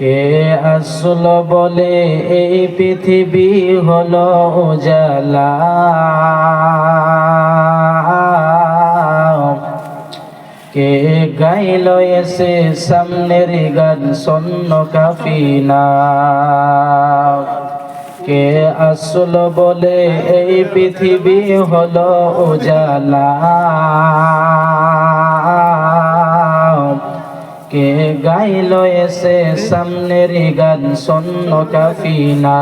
কে আসল বলে এই পৃথিবী হলো উজালা? কে গাইল এসে সামনের গান সন্ন কাফিনা? কে আসল বলে এই পৃথিবী হলো উজালা? কে গাইল এসে সামনের গান সন্ন কাফিনা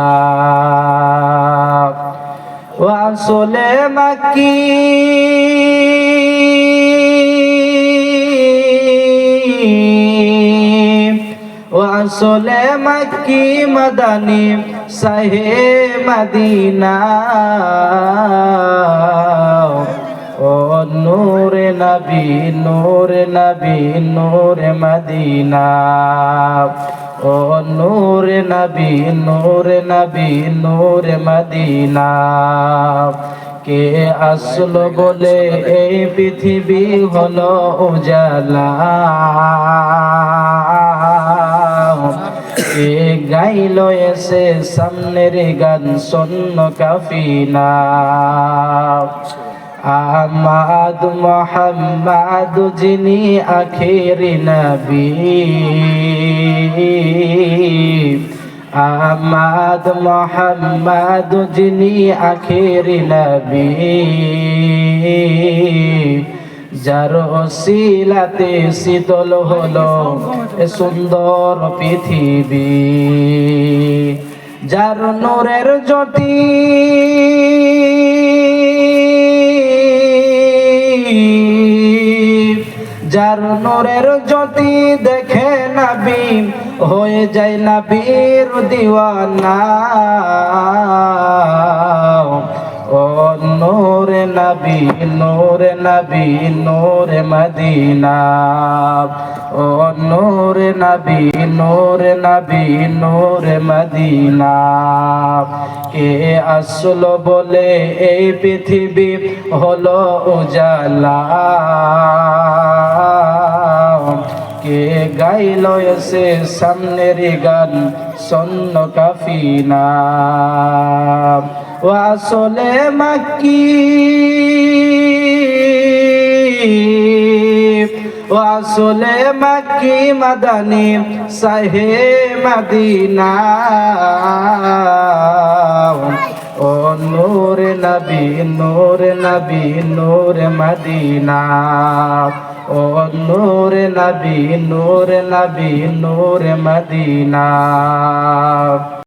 ও আসলে মাকি। ও আসলে মাকি মাদানি সাহে মদিনা। নবী নূরে নবী নূরে মদিনা। ও নূরে, নবী নূরে নবী নূরে মদিনা। কে আসলো বলে এই পৃথিবী হলো উজালা। কে গাইল এসে সামনের গান সন্ন কাফিনা আমাদ মোহাম্মদ, যিনি আখের নবী। আমাদ মোহাম্মদ, যিনি আখের নবী। যার শিলাতে শীতল হলো এ সুন্দর পৃথিবী। যার নোরের জ্যোতি যার নোরের জ্যোতি দেখে নাবি হয়ে যায় নাবির দিওয়ানা। ও নোরে নবী নোরে নবী, নোরে মদিনা। ও নোরে নবী নোরে নবী, নোরে মদিনা। কে আসলো বলে এই পৃথিবী হলো উজালা। কে গাইল এসে সামনের গান সন্ন কাফিনা ও আসলে মাকি। আসলে মাকি মাদানি সাহে মদিনা। ও নূর নবী নূর নবী, নূর মদিনা। ও নূর নবী নূর নবী নূর মদিনা।